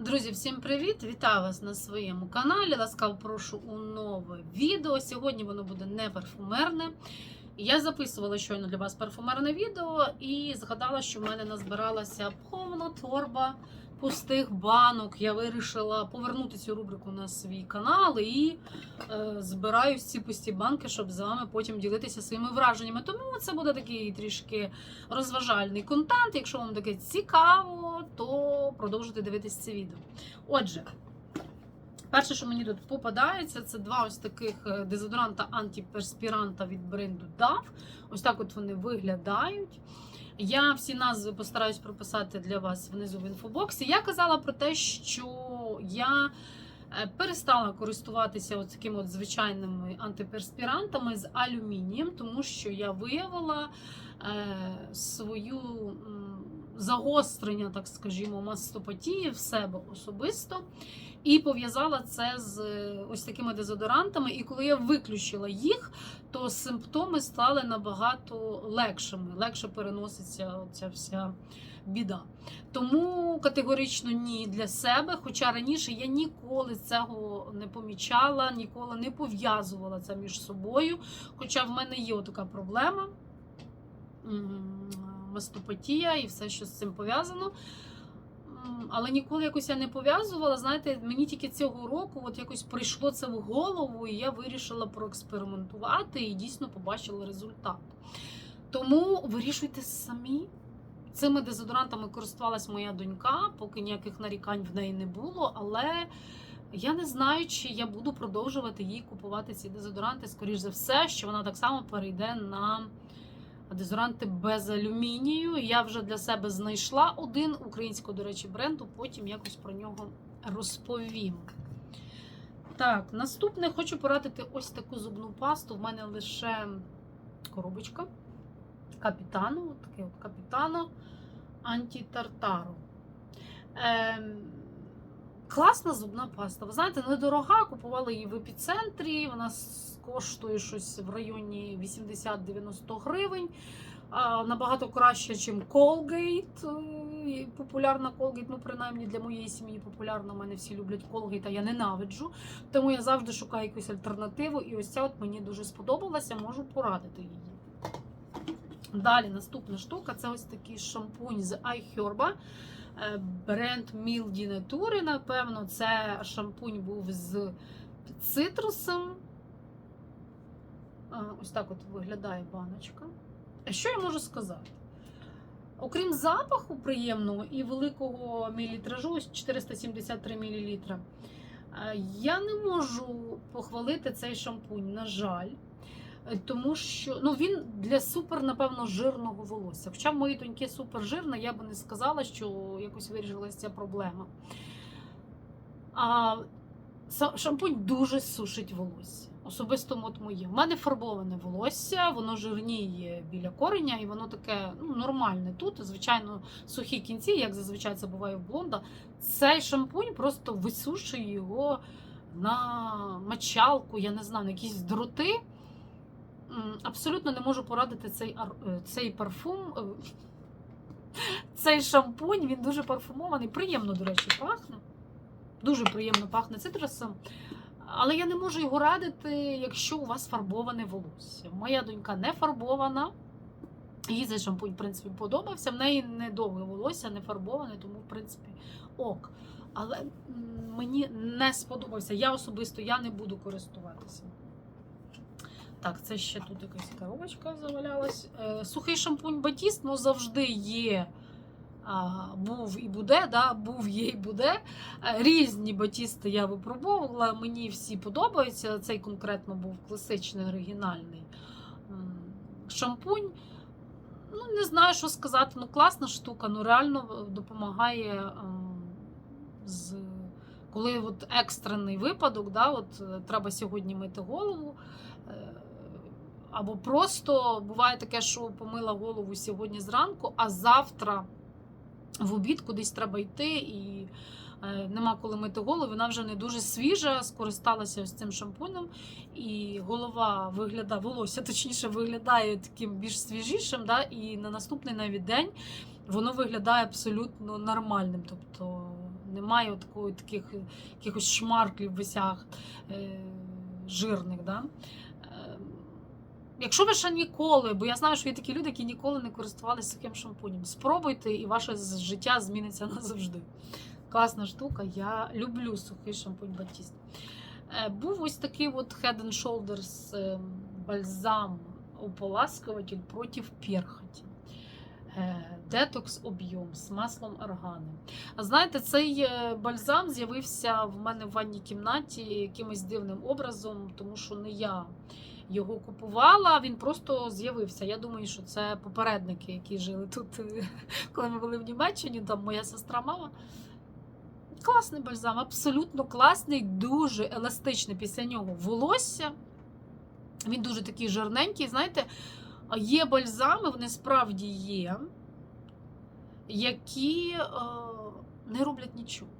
Друзі, всім привіт! Вітаю вас на своєму каналі. Ласкаво прошу у нове відео. Сьогодні воно буде не парфумерне. Я записувала щойно для вас парфумерне відео і згадала, що в мене назбиралася повна торба пустих банок. Я вирішила повернути цю рубрику на свій канал і е, збираю ці пусті банки, щоб з вами потім ділитися своїми враженнями. Тому це буде такий трішки розважальний контент. Якщо вам таке цікаво, то продовжуйте дивитися це відео. Отже, перше, що мені тут попадається, це два ось таких е, дезодоранта антиперспіранта від бренду DAF. Ось так от вони виглядають. Я всі назви постараюсь прописати для вас внизу в інфобоксі. Я казала про те, що я е, перестала користуватися от такими от звичайними антиперспірантами з алюмінієм, тому що я виявила е, свою загострення, так скажімо, мастопатії в себе особисто. І пов'язала це з е, ось такими дезодорантами. І коли я виключила їх, то симптоми стали набагато легшими. Легше переноситься ця вся біда. Тому категорично ні для себе. Хоча раніше я ніколи цього не помічала, ніколи не пов'язувала це між собою. Хоча в мене є така проблема мастопатія і все, що з цим пов'язано. Але ніколи якось я не пов'язувала. Знаєте, мені тільки цього року от якось прийшло це в голову, і я вирішила проекспериментувати і дійсно побачила результат. Тому вирішуйте самі. Цими дезодорантами користувалась моя донька, поки ніяких нарікань в неї не було. Але я не знаю, чи я буду продовжувати їй купувати ці дезодоранти. Скоріш за все, що вона так само перейде на дезодоранти без алюмінію. Я вже для себе знайшла один українського, до речі, бренду. Потім якось про нього розповім. Так, наступне хочу порадити ось таку зубну пасту. В мене лише коробочка капітану, таке от капітано антитартару. Ем, класна зубна паста. Ви знаєте, недорога. Купувала її в епіцентрі. Вона коштує щось в районі 80-90 гривень. Набагато краще, ніж Colgate. е, Популярна Colgate, ну принаймні для моєї сім'ї популярна. У мене всі люблять Colgate, а я ненавиджу. Тому я завжди шукаю якусь альтернативу. І ось ця от мені дуже сподобалася, можу порадити її. Далі наступна штука це ось такий шампунь з iHerba. Е, Бренд Mildy Nature, напевно, це шампунь був з цитрусом. Ось так от виглядає баночка. А Що я можу сказати? Окрім запаху приємного і великого мілітражу, ось 473 мл, я не можу похвалити цей шампунь, на жаль. Тому що ну, він для супер, напевно, жирного волосся. Хоча в моїй доньки супер жирна, я би не сказала, що якось вирішилася ця проблема. А шампунь дуже сушить волосся. Особисто от моє. У мене фарбоване волосся, воно жирніє біля кореня, і воно таке ну, нормальне тут. Звичайно, сухі кінці, як зазвичай це буває в блонда. Цей шампунь просто висушує його на мочалку, я не знаю, на якісь дроти. Абсолютно не можу порадити цей, е, цей парфум. е, Цей шампунь, він дуже парфумований. Приємно, до речі, пахне. Дуже приємно пахне цитрусом. Але я не можу його радити, якщо у вас фарбоване волосся. Моя донька не фарбована. Їй цей шампунь, в принципі, подобався. В неї недовге волосся, не фарбоване, тому, в принципі, ок. Але мені не сподобався. Я особисто я не буду користуватися. Так, це ще тут якась коробочка завалялась. Е, Сухий шампунь Батіст, ну завжди є. Був і буде, да, був, є і буде. Е, Різні батісти я випробовувала, мені всі подобаються. Цей конкретно був класичний оригінальний шампунь. Ну, не знаю, що сказати. Ну, класна штука, ну реально допомагає ем, з. Коли от екстрений випадок, да, от е, треба сьогодні мити голову. Або просто буває таке, що помила голову сьогодні зранку, а завтра в обід кудись треба йти, і е, нема коли мити голову. Вона вже не дуже свіжа, скористалася ось цим шампунем, і голова виглядає, волосся точніше виглядає таким більш свіжішим. Да? І на наступний навіть день воно виглядає абсолютно нормальним. Тобто немає такої таких якихось шмарклів висях е, жирних. Да? Якщо ви ще ніколи, бо я знаю, що є такі люди, які ніколи не користувалися таким шампунем, спробуйте, і ваше життя зміниться назавжди. Класна штука, я люблю сухий шампунь Батіст. Е, Був ось такий от Head and Shoulders е, бальзам ополаскиватель проти перхоті. Детокс об'єм з маслом органи. А знаєте, цей е, бальзам з'явився в мене в ванній кімнаті якимось дивним образом, тому що не я його купувала, він просто з'явився. Я думаю, що це попередники, які жили тут, е, коли ми були в Німеччині, там моя сестра, мама. Класний бальзам, абсолютно класний, дуже еластичний після нього волосся. Він дуже такий жирненький. Знаєте, є бальзами, вони справді є, які е, не роблять нічого.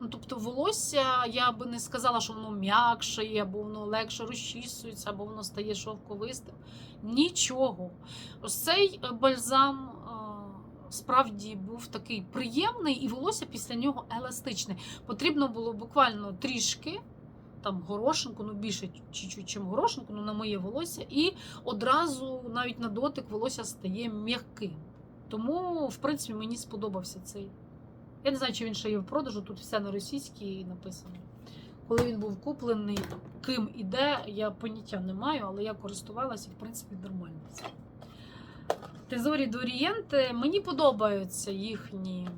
Ну, тобто, волосся, я би не сказала, що воно м'якше, або воно легше розчісується, або воно стає шовковистим. Нічого. Ось цей е, бальзам е, справді був такий приємний, і волосся після нього еластичне. Потрібно було буквально трішки. Там горошинку, ну більше чуть-чуть, чим горошинку, ну на моє волосся, і одразу навіть на дотик волосся стає м'яким. Тому, в принципі, мені сподобався цей. Я не знаю, чи він ще є в продажу, тут все на російській написано. Коли він був куплений, ким і де, я поняття не маю, але я користувалася в принципі, нормально. Тезорі до Орієнти. Мені подобаються їхні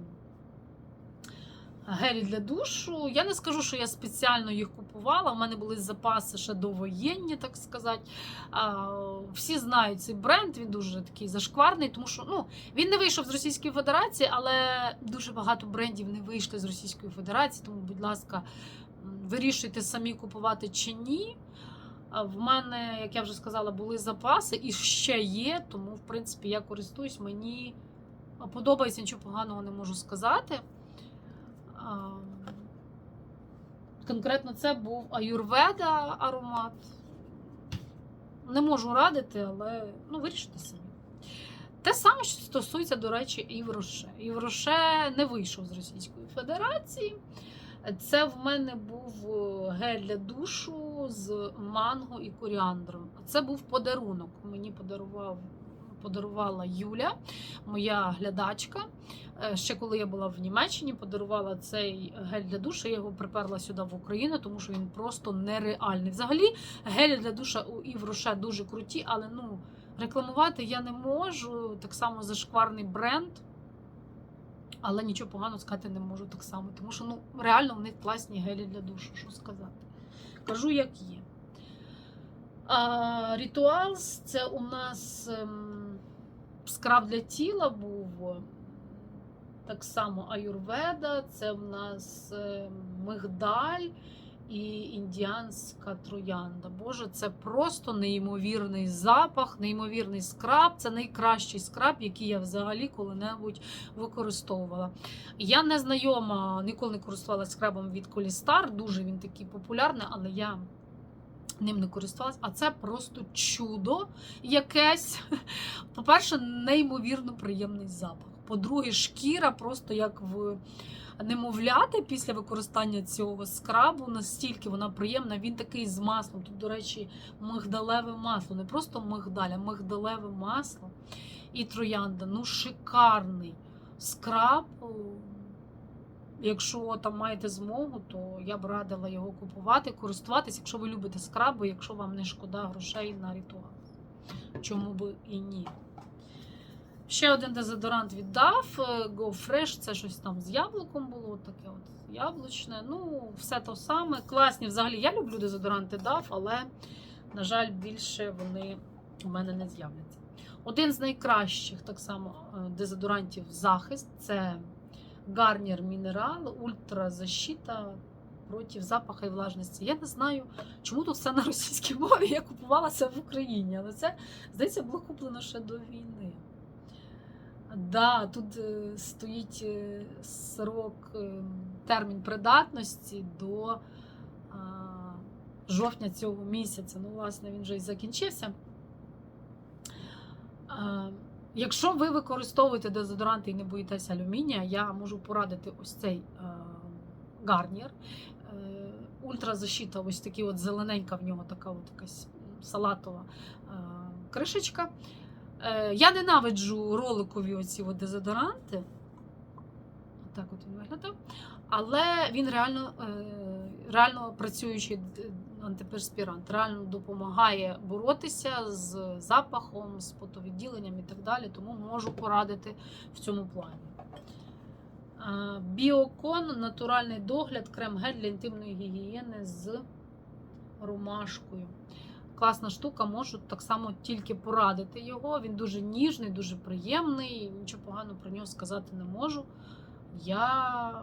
гелі для душу. Я не скажу, що я спеціально їх купувала. У мене були запаси ще довоєнні, так сказати. Всі знають цей бренд, він дуже такий зашкварний, тому що ну, він не вийшов з Російської Федерації, але дуже багато брендів не вийшли з Російської Федерації. Тому, будь ласка, вирішуйте самі купувати чи ні. В мене, як я вже сказала, були запаси і ще є, тому, в принципі, я користуюсь, мені подобається, нічого поганого не можу сказати. Конкретно це був аюрведа аромат. Не можу радити, але ну, вирішите самі. Те саме, що стосується, до речі, Івроше. Івроше не вийшов з Російської Федерації. Це в мене був е, гель для душу з манго і коріандром. Це був подарунок. Мені подарував, подарувала Юля, моя глядачка. Е, Ще коли я була в Німеччині, подарувала цей гель для душу. Я його приперла сюди в Україну, тому що він просто нереальний. Взагалі, гелі для душа у Івроше дуже круті, але ну рекламувати я не можу. Так само зашкварний бренд. Але нічого поганого сказати не можу так само, тому що ну, реально в них класні гелі для душу, що сказати. Кажу, як є. А, Rituals це у нас ем, скраб для тіла був. Так само аюрведа, це в нас ем, мигдаль і індіанська троянда. Боже, це просто неймовірний запах, неймовірний скраб. Це найкращий скраб, який я взагалі коли-небудь використовувала. Я не знайома, ніколи не користувалася скрабом від Колістар. Дуже він такий популярний, але я ним не користувалася. А це просто чудо якесь. По-перше, неймовірно приємний запах. По-друге, шкіра просто як в немовляти після використання цього скрабу, настільки вона приємна. Він такий з маслом. Тут, до речі, мигдалеве масло. Не просто мигдаль, а мигдалеве масло і троянда. Ну, шикарний скраб. Якщо там маєте змогу, то я б радила його купувати, користуватись, якщо ви любите скраби, якщо вам не шкода грошей на ритуал. Чому би і ні. Ще один дезодорант віддав. Go Fresh, це щось там з яблуком було, таке от яблучне. Ну, все то саме. Класні взагалі. Я люблю дезодоранти DAF, але, на жаль, більше вони у мене не з'являться. Один з найкращих так само е, дезодорантів захист це Гарнір Мінерал, ультразащита проти запаху і влажності. Я не знаю, чому тут все на російській мові. Я купувала це в Україні, але це, здається, було куплено ще до війни. Да, тут е, стоїть е, срок, е, термін придатності до жовтня цього місяця. Ну, власне, він вже і закінчився. Якщо ви використовуєте дезодоранти і не боїтеся алюмінія, я можу порадити ось цей е, Гарнір. Ультразащита, ось такі от зелененька в нього така от якась салатова е, кришечка. Е, Я ненавиджу роликові оці от дезодоранти. Так от він виглядав. Але він реально, е, реально працюючий антиперспірант, реально допомагає боротися з запахом, з потовідділенням і так далі. Тому можу порадити в цьому плані. Біокон, натуральний догляд, крем-гель для інтимної гігієни з ромашкою. Класна штука, можу так само тільки порадити його. Він дуже ніжний, дуже приємний. Нічого поганого про нього сказати не можу. Я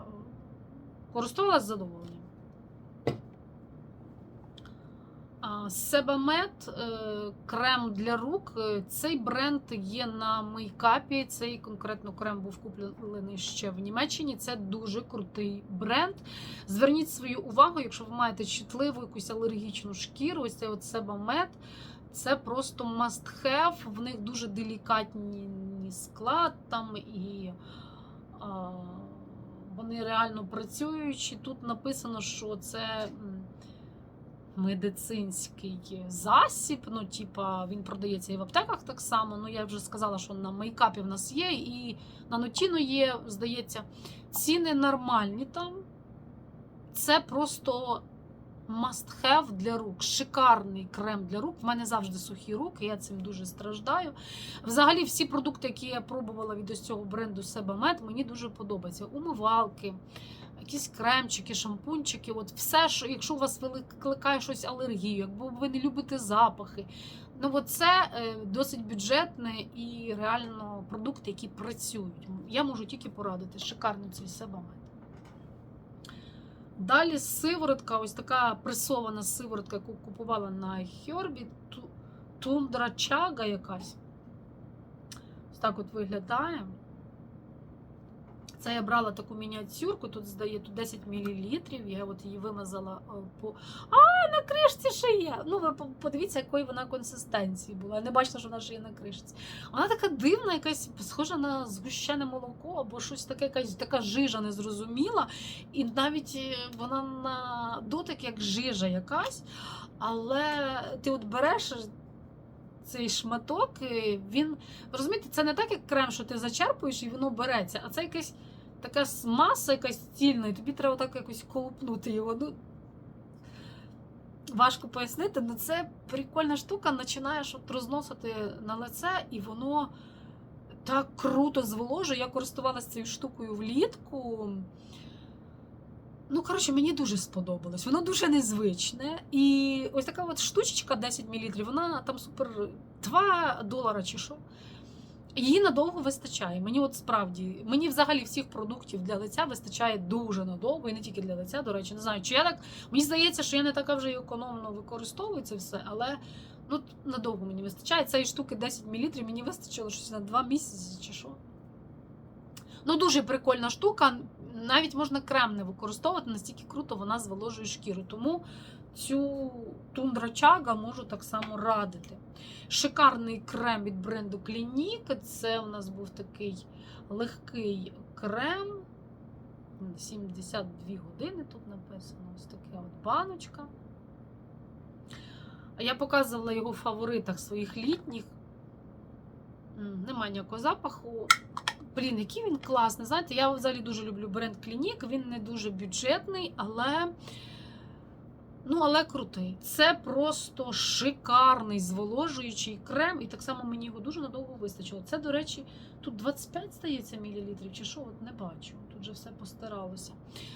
користувалася задоволенням. Е, крем для рук. Е, Цей бренд є на мейкапі. Цей конкретно крем був куплений ще в Німеччині. Це дуже крутий бренд. Зверніть свою увагу, якщо ви маєте чутливу якусь алергічну шкіру, ось цей от Себамет. Це просто must have. В них дуже делікатний склад там і вони реально працюючі. Тут написано, що це медицинський засіб. Ну, типа, він продається і в аптеках так само. Ну, я вже сказала, що на мейкапі в нас є, і на Нотіно є, здається, ціни нормальні там. Це просто must have для рук. Шикарний крем для рук. В мене завжди сухі руки, я цим дуже страждаю. Взагалі, всі продукти, які я пробувала від ось цього бренду Себамед, мені дуже подобаються. Умивалки, якісь кремчики, шампунчики. От все, що, якщо у вас викликає щось алергію, якби ви не любите запахи. Ну, це е, досить бюджетне і реально продукти, які працюють. Я можу тільки порадити. Шикарний цей Себамед. Далі сиворотка, ось така пресована сиворотка, яку купувала на Хьорбі. тундрачага Тундра чага якась. Ось так от виглядає. Це я брала таку мініатюрку, тут здає тут 10 мл. Я от її вимазала е, по. А, на кришці ще є. Ну, ви подивіться, якої вона консистенції була. Не бачила, що вона ще є на кришці. Вона така дивна, якась схожа на згущене молоко або щось таке, якась така жижа незрозуміла. І навіть е, вона на дотик як жижа якась. Але ти от береш цей шматок, він. Розумієте, це не так, як крем, що ти зачерпуєш і воно береться, а це якась така маса, якась стільна, і тобі треба так якось колупнути його. Ну, важко пояснити, але це прикольна штука, починаєш от розносити на лице, і воно так круто зволожує. Я користувалася цією штукою влітку. Ну, коротше, мені дуже сподобалось. Воно дуже незвичне. І ось така от штучечка 10 мл, вона там супер 2 долара чи що. Її надовго вистачає. Мені от справді, мені взагалі всіх продуктів для лиця вистачає дуже надовго, і не тільки для лиця, до речі, не знаю, чи я так. Мені здається, що я не така вже й економно використовую це все, але ну, надовго мені вистачає. Цієї штуки 10 мл, мені вистачило щось на 2 місяці чи що. Ну, дуже прикольна штука. Навіть можна крем не використовувати, настільки круто вона зволожує шкіру. Тому цю тундра чага можу так само радити. Шикарний крем від бренду Clinique. Це у нас був такий легкий крем. 72 години тут написано. Ось така от баночка. Я показувала його в фаворитах своїх літніх. М, Нема ніякого запаху. Блін, який він класний. Знаєте, я взагалі дуже люблю бренд Clinique. Він не дуже бюджетний, але. Ну, але крутий. Це просто шикарний зволожуючий крем, і так само мені його дуже надовго вистачило. Це, до речі, тут 25, здається, мілілітрів, чи що, от не бачу. Тут же все постаралося.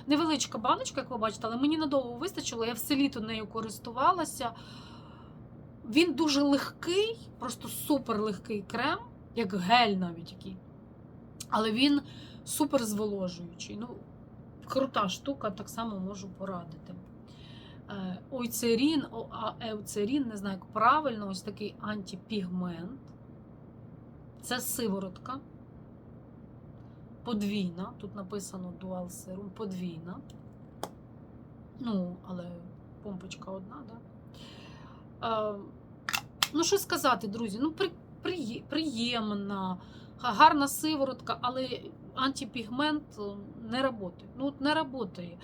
Невеличка баночка, як ви бачите, але мені надовго вистачило. Я все літо нею користувалася. Він дуже легкий, просто супер легкий крем, як гель навіть який. Але він супер зволожуючий. Ну, крута штука, так само можу порадити. Е, Ойцерін, о- еуцерін, не знаю, як правильно, ось такий антипігмент. Це сиворотка. Подвійна. Тут написано Dual Serum, подвійна. Ну, але помпочка одна? Да? Е, ну, що сказати, друзі? Ну, при, приє- приємна, гарна сиворотка, але антипігмент е, не працює. Ну, от не працює.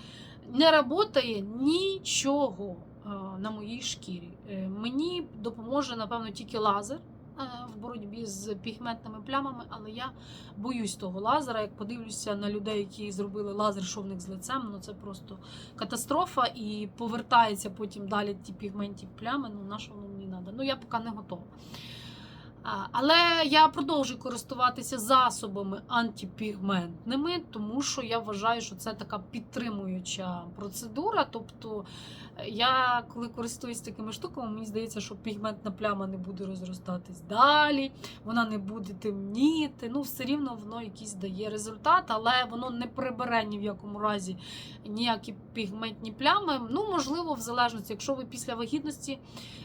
Не працює нічого е, на моїй шкірі. Е, Мені допоможе, напевно, тільки лазер е, в боротьбі з пігментними плямами, але я боюсь того лазера. Як подивлюся на людей, які зробили лазер, них з лицем, ну це просто катастрофа і повертається потім далі ті пігментні плями. Ну, на що воно мені треба? Ну, я поки не готова. Але я продовжую користуватися засобами антипігментними, тому що я вважаю, що це така підтримуюча процедура. Тобто, е, я коли користуюсь такими штуками, мені здається, що пігментна пляма не буде розростатись далі, вона не буде темніти. Ну, все рівно воно якийсь дає результат, але воно не прибере ні в якому разі ніякі пігментні плями. Ну, можливо, в залежності, якщо ви після вагітності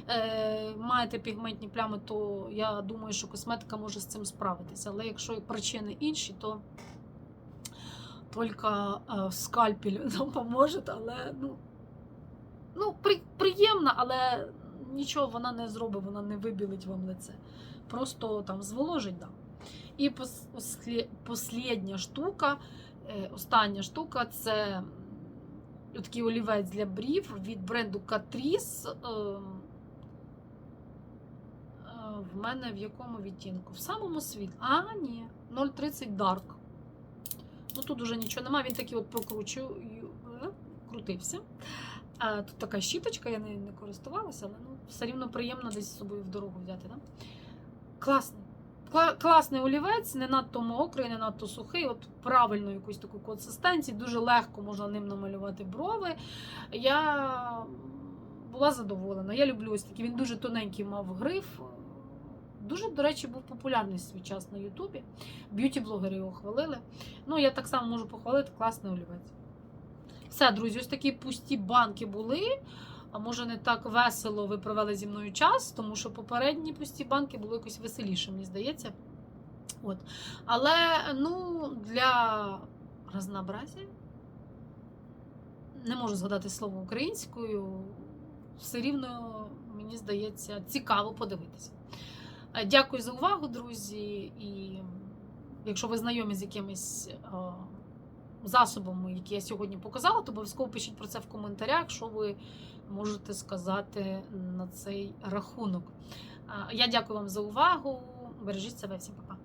е, маєте пігментні плями, то я думаю, що косметика може з цим справитися. Але якщо причини інші, то тільки е, скальпель нам поможе, але ну, ну при, приємно, але нічого вона не зробить, вона не вибілить вам лице. Просто там зволожить, да. І пос, послідня штука, е, остання штука це такий олівець для брів від бренду Catrice. В мене в якому відтінку? В самому світ. А, ні, 0,30 Dark. Ну тут уже нічого немає, він такий от прокручую, е, крутився. А, тут така щіточка, я нею не користувалася, але ну, все рівно приємно десь з собою в дорогу взяти. Да? Класний. Кла- Класний олівець, не надто мокрий, не надто сухий, от правильно якусь таку консистенцію, дуже легко можна ним намалювати брови. Я була задоволена. Я люблю ось такий, він дуже тоненький мав гриф. Дуже, до речі, був популярний свій час на Ютубі. Б'юті-блогери його хвалили. Ну, я так само можу похвалити класний олівець. Все, друзі, ось такі пусті банки були. А може не так весело ви провели зі мною час, тому що попередні пусті банки були якось веселіше, мені здається. От. Але ну, для разнообразія не можу згадати слово українською. Все рівно, мені здається, цікаво подивитися. Е, Дякую за увагу, друзі. І якщо ви знайомі з якимись е, засобами, які я сьогодні показала, то обов'язково пишіть про це в коментарях, що ви можете сказати на цей рахунок. Е, Я дякую вам за увагу. Бережіть себе всім пока.